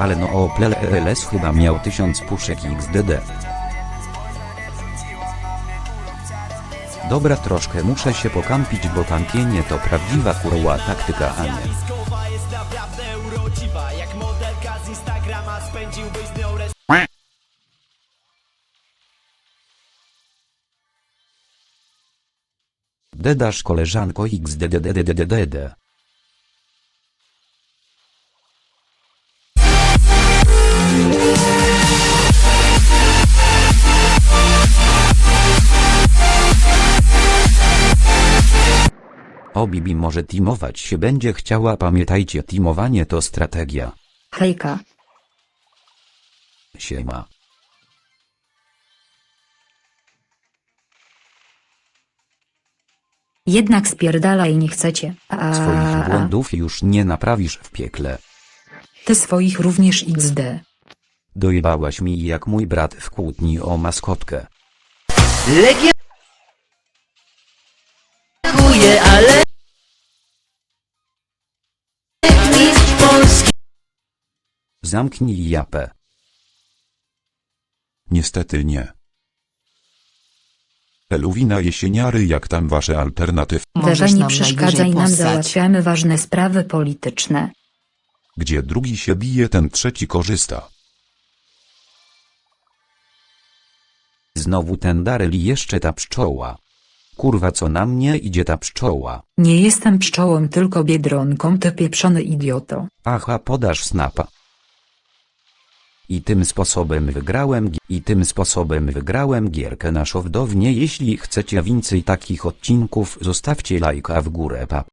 Ale no Opel LS chyba miał 1000 puszek XDD. Dobra troszkę muszę się pokampić, bo kampienie to prawdziwa kurła taktyka, a nie. Skowa jest naprawdę O Bibi może teamować się będzie chciała pamiętajcie teamowanie to strategia. Hejka. Siema. Jednak spierdalaj nie chcecie. A, Swoich błędów już nie naprawisz w piekle. Ty swoich również XD. Dojebałaś mi jak mój brat w kłótni o maskotkę. Legia Zamknij japę. Niestety nie. Eluwina jesieniary jak tam wasze alternatyw, Weź nie nam przeszkadzaj najwyżej nam postać. załatwiamy ważne sprawy polityczne. gdzie drugi się bije ten trzeci korzysta. Znowu ten Daryl i jeszcze ta pszczoła. Kurwa co na mnie idzie ta pszczoła. Nie jestem pszczołą tylko biedronką ty pieprzony idioto. Aha podasz snapa. I tym sposobem wygrałem i tym sposobem wygrałem gierkę na szowdownie jeśli chcecie więcej takich odcinków zostawcie lajka w górę pa.